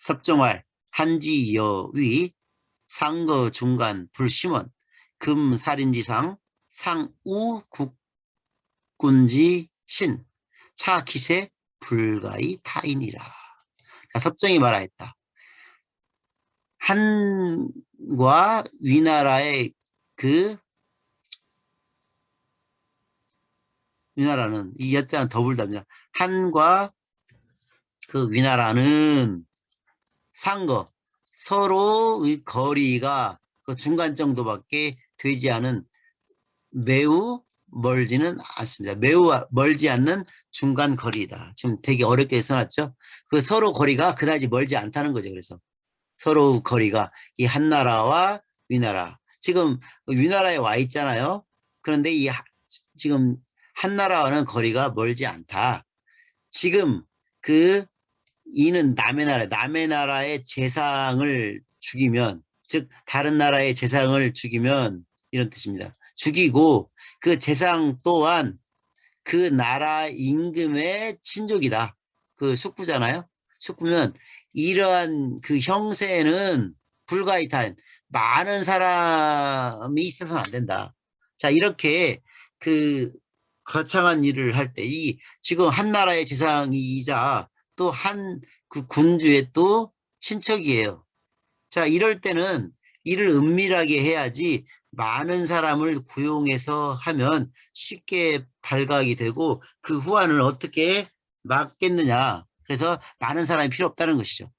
섭정활 한지여위 상거 중간 불심원 금살인지상 상우 국군지 친 차기세 불가이 타인이라. 자, 섭정이 말하였다. 한과 위나라의 그 위나라는 이 여자는 더불답니다. 한과 그 위나라는 상거 서로의 거리가 그 중간 정도밖에 되지 않은 매우 멀지는 않습니다. 매우 멀지 않는 중간 거리다. 지금 되게 어렵게 써놨죠. 그 서로 거리가 그다지 멀지 않다는 거죠. 그래서 서로 거리가 이 한나라와 위나라. 지금 위나라에 와 있잖아요. 그런데 이 하- 지금 한나라와는 거리가 멀지 않다. 지금 그 이는 남의 나라, 남의 나라의 재상을 죽이면, 즉 다른 나라의 재상을 죽이면 이런 뜻입니다. 죽이고 그 재상 또한 그 나라 임금의 친족이다. 그 숙부잖아요. 숙부면 이러한 그 형세는 불가이탄 많은 사람이 있어서는 안 된다. 자 이렇게 그 거창한 일을 할 때 이 지금 한 나라의 재상이자 또 한 그 군주의 또 친척이에요. 자 이럴 때는 일을 은밀하게 해야지 많은 사람을 고용해서 하면 쉽게 발각이 되고 그 후환을 어떻게 막겠느냐. 그래서 많은 사람이 필요 없다는 것이죠.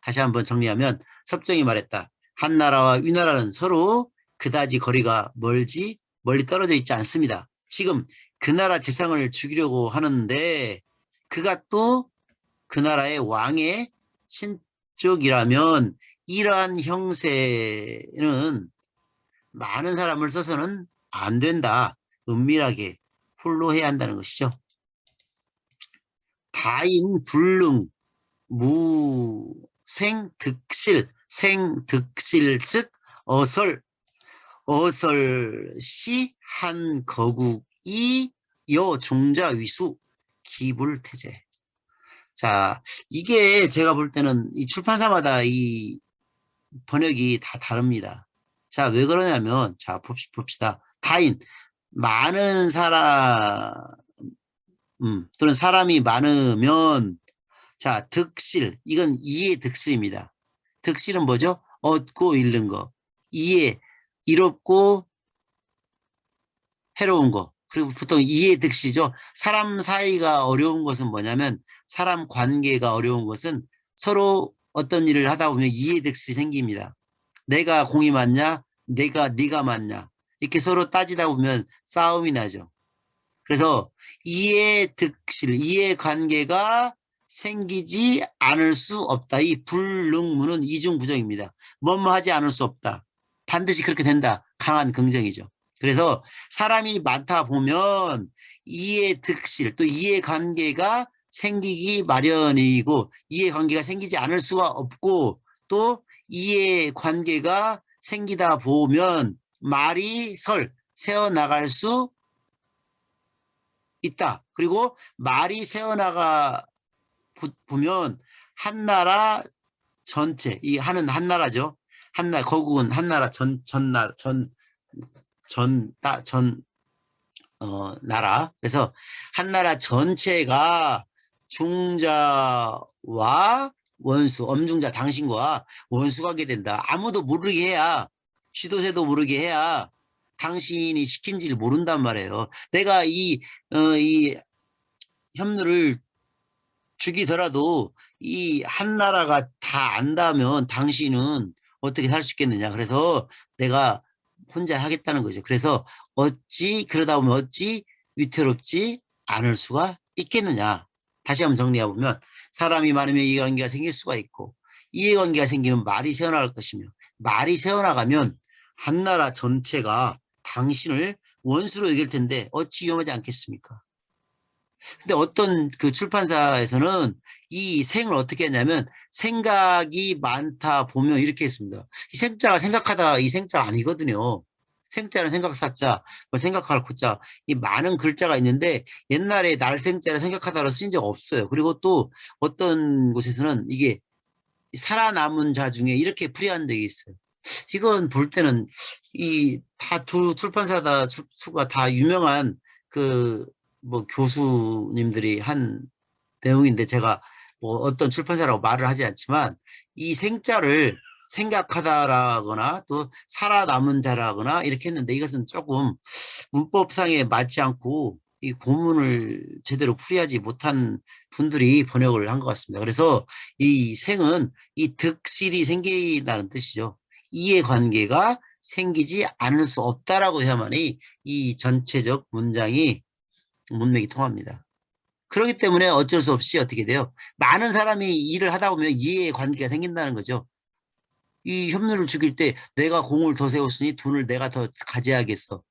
다시 한번 정리하면 섭정이 말했다. 한나라와 위나라는 서로 그다지 거리가 멀지 멀리 떨어져 있지 않습니다. 지금 그 나라 재상을 죽이려고 하는데 그가 또 그 나라의 왕의 친족이라면 이러한 형세는 많은 사람을 써서는 안 된다. 은밀하게 홀로 해야 한다는 것이죠. 다인 불능 무 생 득실 생 득실 즉 어설 어설시 한 거국이 여 중자 위수 기불태제 자 이게 제가 볼 때는 이 출판사마다 이 번역이 다 다릅니다. 자, 왜 그러냐면, 자, 봅시- 봅시다. 타인, 많은 사람, 음, 또는 사람이 많으면, 자, 득실, 이건 이해 득실입니다. 득실은 뭐죠? 얻고 잃는 거. 이해, 이롭고 해로운 거. 그리고 보통 이해 득실이죠. 사람 사이가 어려운 것은 뭐냐면, 사람 관계가 어려운 것은 서로 어떤 일을 하다 보면 이해 득실이 생깁니다. 내가 공이 맞냐? 내가 네가 맞냐? 이렇게 서로 따지다 보면 싸움이 나죠. 그래서 이해 득실, 이해 관계가 생기지 않을 수 없다. 이 불능문은 이중부정입니다. 뭐뭐 하지 않을 수 없다. 반드시 그렇게 된다. 강한 긍정이죠. 그래서 사람이 많다 보면 이해 득실, 또 이해 관계가 생기기 마련이고 이해 관계가 생기지 않을 수가 없고 또 이해 관계가 생기다 보면 말이 설 새어나갈 수 있다. 그리고 말이 새어나가 보- 보면 한나라 전체 이 하는 한나라죠. 한나 거국은 한나라 전 전나 전전전 어, 나라. 그래서 한나라 전체가 중자와 원수, 엄중자 당신과 원수가게 된다. 아무도 모르게 해야, 취도세도 모르게 해야 당신이 시킨지를 모른단 말이에요. 내가 이, 어, 이 협누를 죽이더라도 이 한 나라가 다 안다면 당신은 어떻게 살 수 있겠느냐. 그래서 내가 혼자 하겠다는 거죠. 그래서 어찌, 그러다 보면 어찌 위태롭지 않을 수가 있겠느냐. 다시 한번 정리해 보면 사람이 많으면 이해관계가 생길 수가 있고 이해관계가 생기면 말이 새어나갈 것이며 말이 새어나가면 한 나라 전체가 당신을 원수로 여길 텐데 어찌 위험하지 않겠습니까? 근데 어떤 그 출판사에서는 이 생을 어떻게 했냐면 생각이 많다 보면 이렇게 했습니다. 이 생자가 생각하다 이 생자가 아니거든요. 생자는 생각사자, 뭐 생각할 고자, 이 많은 글자가 있는데 옛날에 날 생자를 생각하다로 쓰인 적 없어요. 그리고 또 어떤 곳에서는 이게 살아남은 자 중에 이렇게 풀이한 적이 있어요. 이건 볼 때는 이 다 두 출판사 다 수- 수가 다 유명한 그 뭐 교수님들이 한 내용인데 제가 뭐 어떤 출판사라고 말을 하지 않지만 이 생자를 생각하다라거나 또 살아남은 자라거나 이렇게 했는데 이것은 조금 문법상에 맞지 않고 이 고문을 제대로 풀이하지 못한 분들이 번역을 한 것 같습니다. 그래서 이 생은 이 득실이 생긴다는 뜻이죠. 이해관계가 생기지 않을 수 없다라고 해야만이 이 전체적 문장이 문맥이 통합니다. 그렇기 때문에 어쩔 수 없이 어떻게 돼요? 많은 사람이 일을 하다 보면 이해관계가 생긴다는 거죠. 이 협력을 죽일 때 내가 공을 더 세웠으니 돈을 내가 더 가져야겠어.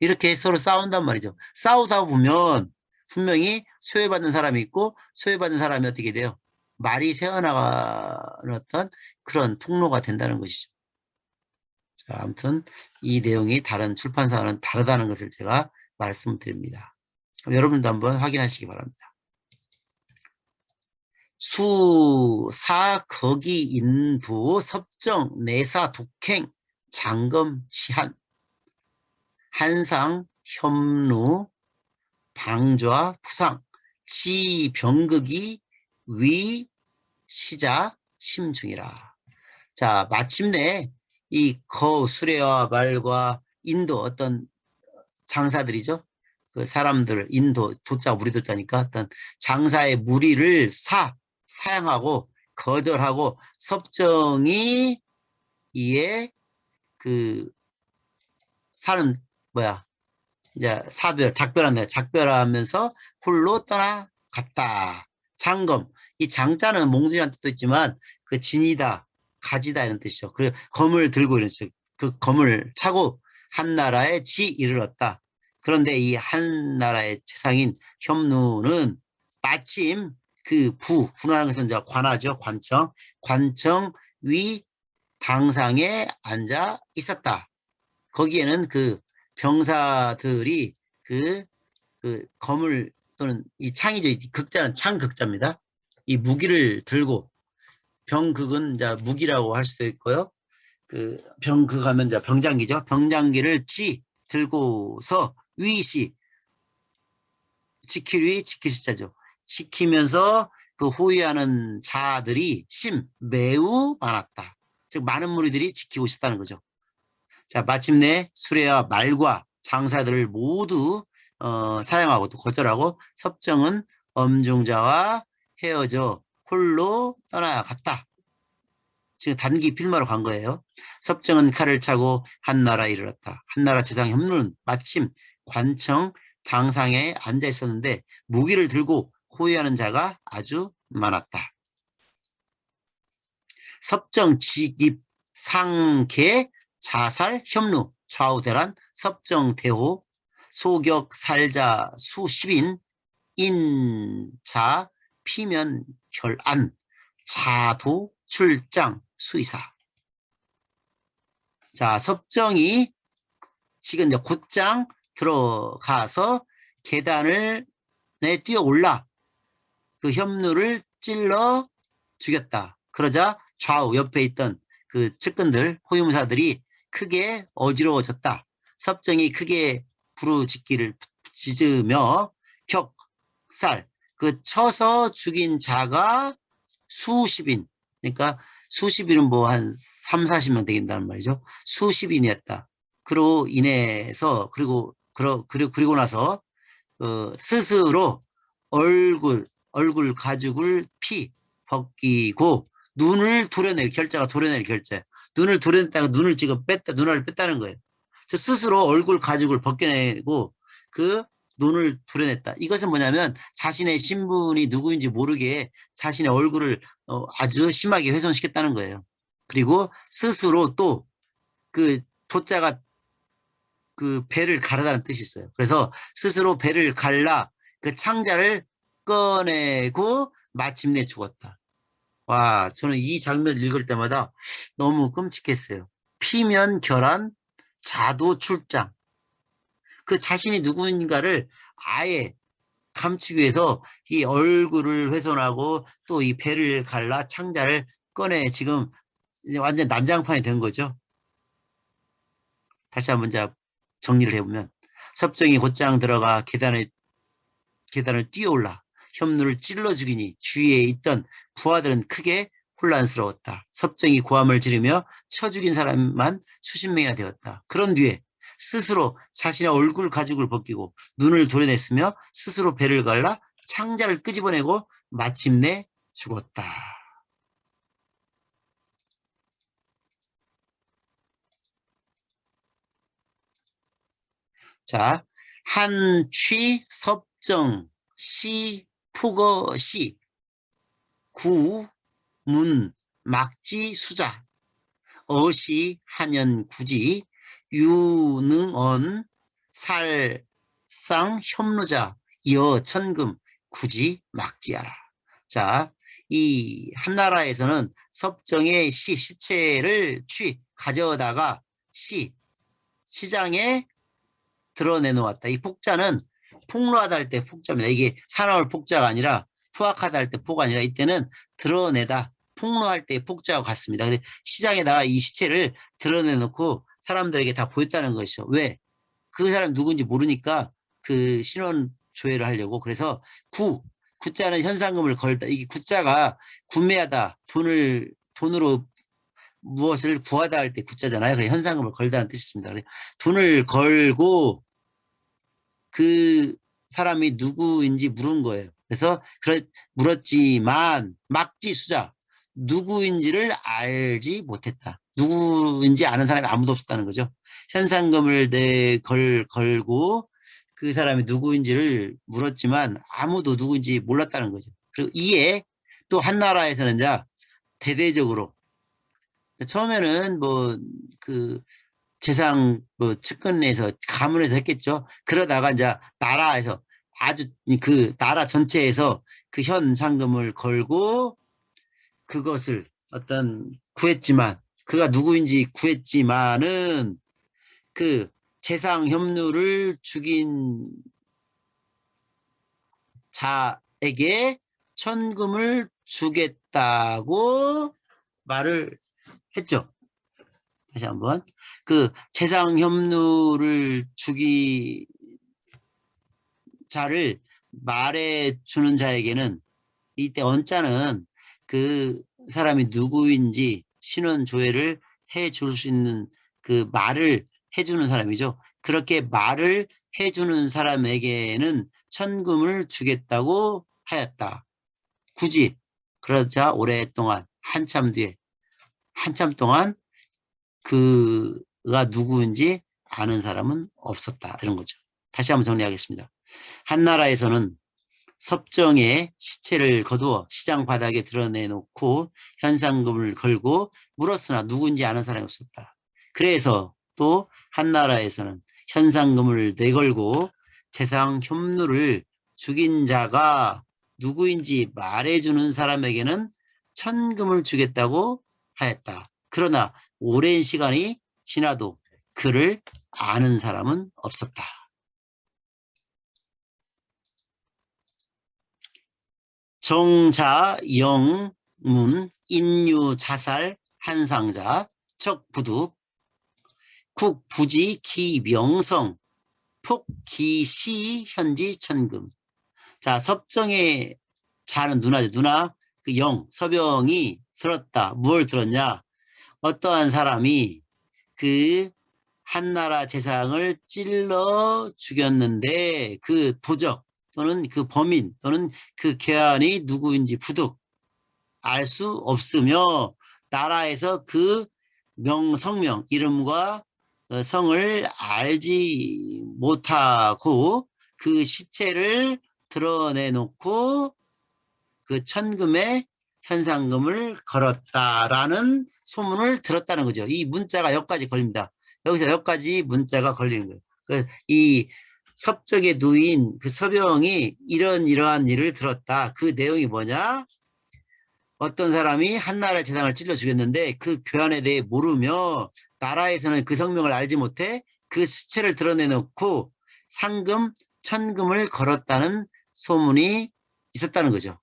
이렇게 서로 싸운단 말이죠. 싸우다 보면 분명히 소외받는 사람이 있고 소외받는 사람이 어떻게 돼요? 말이 새어나가는 어떤 그런 통로가 된다는 것이죠. 자, 아무튼 이 내용이 다른 출판사와는 다르다는 것을 제가 말씀드립니다. 여러분도 한번 확인하시기 바랍니다. 수, 사, 거기, 인도, 섭정, 내사, 독행, 장검, 치한, 한상, 협루, 방좌, 부상, 지, 병극이, 위, 시자, 심중이라. 자, 마침내 이 거, 수레와 말과 인도 어떤 장사들이죠. 그 사람들, 인도, 도자, 무리 도자니까 어떤 장사의 무리를 사, 사양하고 거절하고 섭정이 이에 그 사는 뭐야? 이제 사별 작별한다 작별하면서 홀로 떠나갔다. 장검. 이 장자는 몽둥이란 뜻도 있지만 그 진이다 가지다 이런 뜻이죠. 그 검을 들고 이런 뜻. 그 검을 차고 한 나라에 지 이르렀다. 그런데 이 한 나라의 재상인 협누는 마침 그 부, 것은 이제 관하죠. 관청. 관청 위 당상에 앉아 있었다. 거기에는 그 병사들이 그, 그 검을 또는 이 창이죠. 이 극자는 창극자입니다. 이 무기를 들고 병극은 이제 무기라고 할 수도 있고요. 그 병극 하면 이제 병장기죠. 병장기를 치 들고서 위시 지킬 위 지킬 시자죠. 지키면서 그 호위하는 자들이 심 매우 많았다. 즉 많은 무리들이 지키고 싶다는 거죠. 자 마침내 수레와 말과 장사들을 모두 어, 사용하고 또 거절하고 섭정은 엄중자와 헤어져 홀로 떠나갔다. 지금 단기 필마로 간 거예요. 섭정은 칼을 차고 한나라에 이르렀다. 한나라 재상 협루는 마침 관청 당상에 앉아 있었는데 무기를 들고 호위하는 자가 아주 많았다. 섭정, 직입, 상계, 자살, 협루, 좌우대란, 섭정, 대호, 소격, 살자, 수십인, 인 자, 피면, 결안, 자도, 출장, 수의사. 자, 섭정이 지금 이제 곧장 들어가서 계단을 내 뛰어 올라 그 협누를 찔러 죽였다. 그러자 좌우 옆에 있던 그 측근들 호위무사들이 크게 어지러워졌다. 섭정이 크게 부르짖기를 짖으며 격살 그 쳐서 죽인 자가 수십인 그러니까 수십인은 뭐 한 3, 40명 되긴다는 말이죠. 수십인이었다. 그로 인해서 그리고 그러, 그리고 그리고 나서 어, 스스로 얼굴 얼굴 가죽을 피 벗기고 눈을 도려내 결자가 도려낼 결자 눈을 도려냈다가 눈을 지금 뺐다 눈알을 뺐다는 거예요. 저 스스로 얼굴 가죽을 벗겨내고 그 눈을 도려냈다. 이것은 뭐냐면 자신의 신분이 누구인지 모르게 자신의 얼굴을 어, 아주 심하게 훼손시켰다는 거예요. 그리고 스스로 또 그 도자가 그 배를 가르다는 뜻이 있어요. 그래서 스스로 배를 갈라 그 창자를 꺼내고 마침내 죽었다. 와, 저는 이 장면을 읽을 때마다 너무 끔찍했어요. 피면 결한, 자도 출장. 그 자신이 누구인가를 아예 감추기 위해서 이 얼굴을 훼손하고 또 이 배를 갈라 창자를 꺼내 지금 완전 난장판이 된 거죠. 다시 한번 자 정리를 해보면 섭정이 곧장 들어가 계단에 계단을 뛰어올라 협누를 찔러 죽이니 주위에 있던 부하들은 크게 혼란스러웠다. 섭정이 고함을 지르며 쳐 죽인 사람만 수십 명이나 되었다. 그런 뒤에 스스로 자신의 얼굴 가죽을 벗기고 눈을 도려냈으며 스스로 배를 갈라 창자를 끄집어내고 마침내 죽었다. 자, 한취 섭정 시 포거 시 구, 문, 막지, 수자, 어시, 한연, 구지, 유능언, 살, 쌍, 협루자, 여, 천금, 구지, 막지하라. 자, 이 한나라에서는 섭정의 시, 시체를 취, 가져다가 시, 시장에 드러내놓았다. 이 폭자는 폭로하다 할 때 폭자입니다. 이게 사나울 폭자가 아니라 포악하다 할 때 포가 아니라 이때는 드러내다 폭로할 때 폭자와 같습니다. 근데 시장에다가 이 시체를 드러내놓고 사람들에게 다 보였다는 것이죠. 왜? 그 사람 누군지 모르니까 그 신원 조회를 하려고 그래서 구 구자는 현상금을 걸다 이게 구자가 구매하다 돈을 돈으로 무엇을 구하다 할 때 구자잖아요. 그래서 현상금을 걸다는. 그래서 돈을 걸고 그 사람이 누구인지 물은 거예요. 그래서 그래 물었지만 막지 수자 누구인지를 알지 못했다. 누구인지 아는 사람이 아무도 없었다는 거죠. 현상금을 내 걸 걸고 그 사람이 누구인지를 물었지만 아무도 누구인지 몰랐다는 거죠. 그리고 이에 또 한 나라에서는 자 대대적으로 처음에는 뭐 그 재상 뭐 측근에서 가문에서 했겠죠. 그러다가 이제 나라에서 아주 그 나라 전체에서 그 현 상금을 걸고 그것을 어떤 구했지만 그가 누구인지 구했지만은 그 재상 협누를 죽인 자에게 천금을 주겠다고 말을 했죠. 다시 한번 그 재상 협누를 죽이 자를 말해 주는 자에게는 이때 언자는 그 사람이 누구인지 신원 조회를 해 줄 수 있는 그 말을 해주는 사람이죠. 그렇게 말을 해주는 사람에게는 천금을 주겠다고 하였다. 굳이 그러자 오랫동안 한참 뒤에 한참 동안 그가 누구인지 아는 사람은 없었다. 이런 거죠. 다시 한번 정리하겠습니다. 한나라에서는 섭정의 시체를 거두어 시장 바닥에 드러내놓고 현상금을 걸고 물었으나 누군지 아는 사람이 없었다. 그래서 또 한나라에서는 현상금을 내걸고 재상 협누를 죽인 자가 누구인지 말해주는 사람에게는 천금을 주겠다고 하였다. 그러나 오랜 시간이 지나도 그를 아는 사람은 없었다. 정자, 영, 문, 인유, 자살, 한상자, 척부두, 국, 부지, 기, 명성, 폭, 기, 시, 현지, 천금. 자, 섭정의 자는 누나죠. 누나, 그 영, 서병이 들었다. 무엇을 들었냐? 어떠한 사람이 그 한나라 재상을 찔러 죽였는데 그 도적 또는 그 범인 또는 그 괴한이 누구인지 부득 알 수 없으며 나라에서 그 명, 성명, 이름과 어, 성을 알지 못하고 그 시체를 드러내놓고 그 천금의 현상금을 걸었다라는 소문을 들었다는 거죠. 이 문자가 여기까지 걸립니다. 여기서 여기까지 문자가 걸리는 거예요. 그 이 섭적에 누인 그 서병이 이런 이러한 일을 들었다. 그 내용이 뭐냐? 어떤 사람이 한나라 재상을 찔러 죽였는데 그 교환에 대해 모르며 나라에서는 그 성명을 알지 못해 그 시체를 드러내놓고 상금, 천금을 걸었다는 소문이 있었다는 거죠.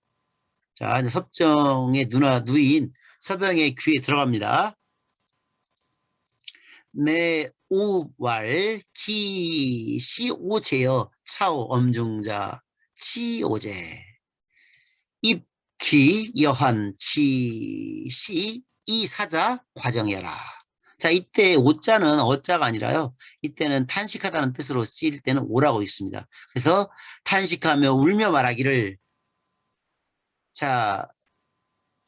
자, 이제 섭정의 누나, 누인 서병의 귀에 들어갑니다. 내 우왈 기시 오제여 차오 엄중자 치오제 입기 여한 치시 이사자 과정해라. 자 이때 오자는 어자가 아니라요. 이때는 탄식하다는 뜻으로 쓰일 때는 오라고 있습니다. 그래서 탄식하며 울며 말하기를 자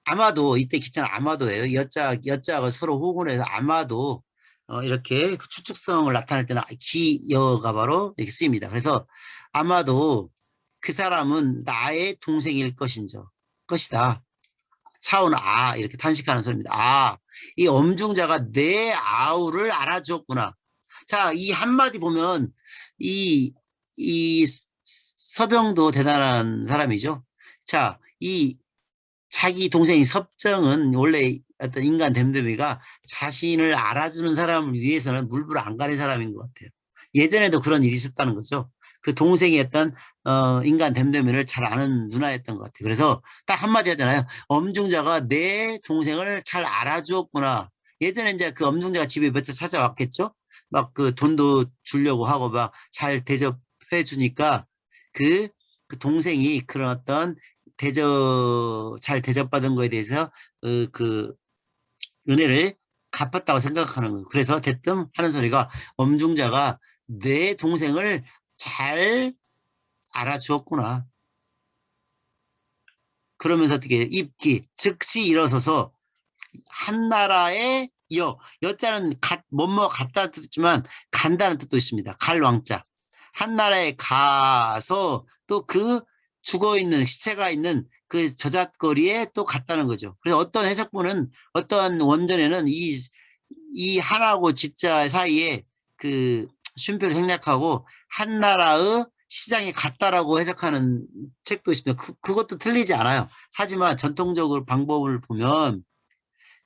아마도 이때 기자는 아마도예요. 여자 여자가 서로 호군해서 아마도 어, 이렇게 그 추측성을 나타낼 때는 기여가 바로 이렇게 쓰입니다. 그래서 아마도 그 사람은 나의 동생일 것인저 것이다. 차오는 아 이렇게 탄식하는 소리입니다. 아 이 엄중자가 내 아우를 알아주었구나. 자 이 한마디 보면 이 이 서병도 대단한 사람이죠. 자 이 자기 동생인 섭정은 원래 어떤 인간 댐댐이가 자신을 알아주는 사람을 위해서는 물불 안 가린 사람인 것 같아요. 예전에도 그런 일이 있었다는 거죠. 그 동생이었던 어, 인간 댐댐이를 잘 아는 누나였던 것 같아요. 그래서 딱 한마디 하잖아요. 엄중자가 내 동생을 잘 알아주었구나. 예전에 이제 그 엄중자가 집에 몇 차 찾아왔겠죠. 막 그 돈도 주려고 하고 막 잘 대접해 주니까 그, 그 동생이 그런 어떤 대접 잘 대접받은 거에 대해서 어, 그 은혜를 갚았다고 생각하는 거예요. 그래서 대뜸 하는 소리가 엄중자가 내 동생을 잘 알아주었구나. 그러면서 어떻게 입기 즉시 일어서서 한 나라의 여 여자는 갓 뭐뭐 갔다는 뜻이지만 간다는 뜻도 있습니다. 갈 왕자 한 나라에 가서 또 그 죽어 있는 시체가 있는 그 저잣거리에 또 갔다는 거죠. 그래서 어떤 해석본은 어떤 원전에는 이, 이 한하고 지자 사이에 그 쉼표를 생략하고 한 나라의 시장에 갔다라고 해석하는 책도 있습니다. 그, 그것도 틀리지 않아요. 하지만 전통적으로 방법을 보면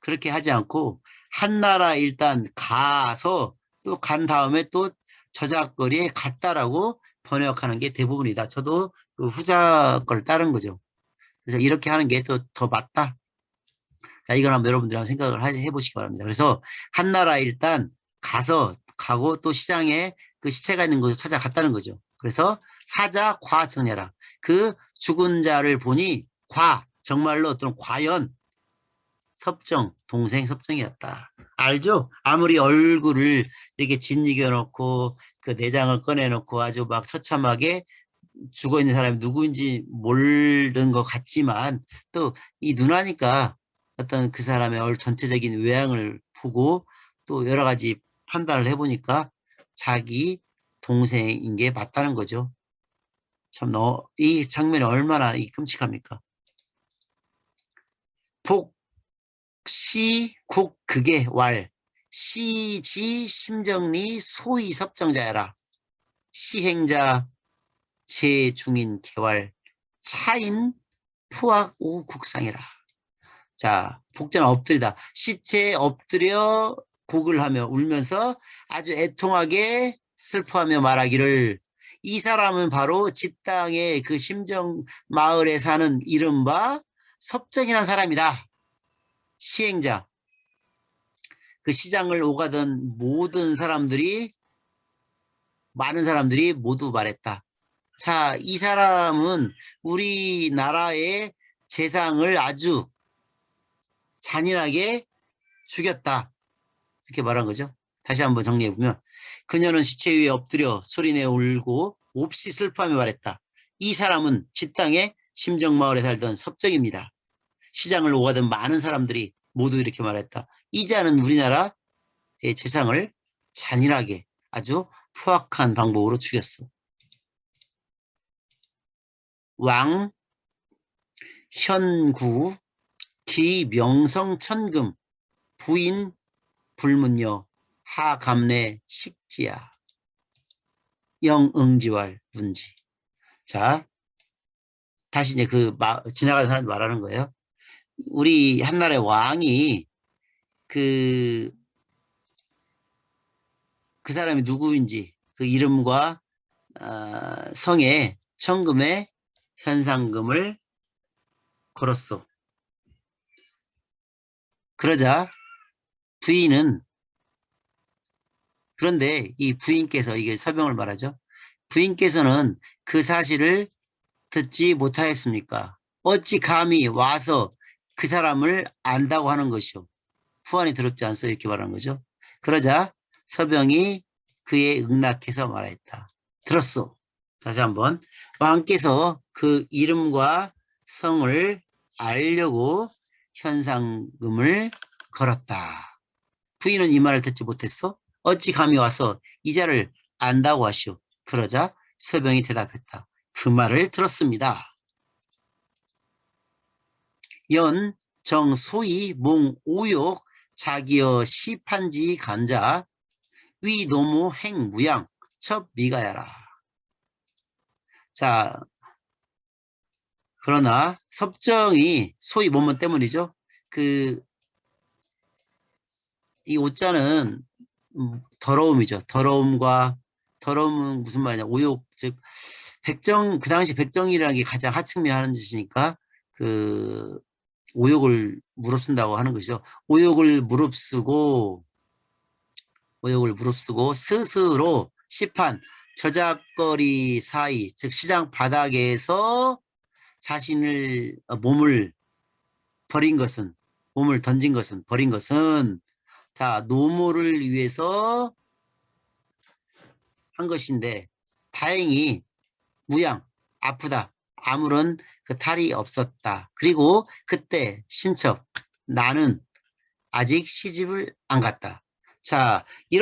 그렇게 하지 않고 한 나라 일단 가서 또 간 다음에 또 저작거리에 갔다라고 번역하는 게 대부분이다. 저도 그 후자 걸 따른 거죠. 그래서 이렇게 하는 게또더 맞다. 자, 이건 한번 여러분들 한번 생각을 하- 해보시기 바랍니다. 그래서 한나라 일단 가서 가고 또 시장에 그 시체가 있는 곳을 찾아갔다는 거죠. 그래서 사자 과 정해라. 그 죽은 자를 보니 과 정말로 또는 과연 섭정 동생 섭정이었다. 알죠? 아무리 얼굴을 이렇게 짓이겨 놓고 그 내장을 꺼내 놓고 아주 막 처참하게 죽어 있는 사람이 누구인지 모르는 것 같지만 또이 누나니까 어떤 그 사람의 얼 전체적인 외양을 보고 또 여러 가지 판단을 해보니까 자기 동생인 게 맞다는 거죠. 참, 너, 이 장면이 얼마나 이 끔찍합니까? 복, 시, 곡, 극의 왈, 시지, 심정리, 소위 섭정자야라. 시행자, 제중인 개왈, 차인, 포악, 오, 국상이라. 자, 복자는 엎드리다. 시체에 엎드려 곡을 하며 울면서 아주 애통하게 슬퍼하며 말하기를 이 사람은 바로 지땅의 그 심정 마을에 사는 이른바 섭정이라는 사람이다. 시행자. 그 시장을 오가던 모든 사람들이 많은 사람들이 모두 말했다. 자, 이 사람은 우리나라의 재상을 아주 잔인하게 죽였다. 이렇게 말한 거죠. 다시 한번 정리해보면 그녀는 시체 위에 엎드려 소리내어 울고 몹시 슬퍼하며 말했다. 이 사람은 지땅의 심정마을에 살던 섭정입니다. 시장을 오가던 많은 사람들이 모두 이렇게 말했다. 이자는 우리나라의 재상을 잔인하게 아주 포악한 방법으로 죽였어. 왕, 현구, 기명성 천금, 부인 불문여, 하감내 식지야, 영응지왈 문지. 자, 다시 이제 그 마- 지나가는 사람 말하는 거예요. 우리 한나라의 왕이 그, 그 사람이 누구인지 그 이름과 아, 성에 천금에 현상금을 걸었어. 그러자 부인은 그런데 이 부인께서 이게 서병을 말하죠. 부인께서는 그 사실을 듣지 못하였습니까? 어찌 감히 와서 그 사람을 안다고 하는 것이오. 후안이 더럽지 않소 이렇게 말하는 거죠. 그러자 서병이 그의 응낙해서 말했다. 들었소. 다시 한번 왕께서 그 이름과 성을 알려고 현상금을 걸었다. 부인은 이 말을 듣지 못했어? 어찌 감히 와서 이자를 안다고 하시오. 그러자 서병이 대답했다. 그 말을 들었습니다. 연, 정, 소위, 몽, 오욕, 자기여, 시판지, 간자, 위, 노무, 행, 무양, 첩, 미가야라. 자, 그러나 섭정이 소위 몸문 때문이죠. 그, 이 오자는 음, 더러움이죠. 더러움과 더러움은 무슨 말이냐. 오욕, 즉, 백정, 그 당시 백정이라는 게 가장 하층미 하는 짓이니까 그 오욕을 무릅쓴다고 하는 것이죠. 오욕을 무릅쓰고, 오욕을 무릅쓰고 스스로 시판, 저작거리 사이, 즉 시장 바닥에서 자신을, 어, 몸을 버린 것은, 몸을 던진 것은, 버린 것은, 자, 노모를 위해서 한 것인데, 다행히 무양, 아프다. 아무런 그 탈이 없었다. 그리고 그때 신첩, 나는 아직 시집을 안 갔다. 자, 이런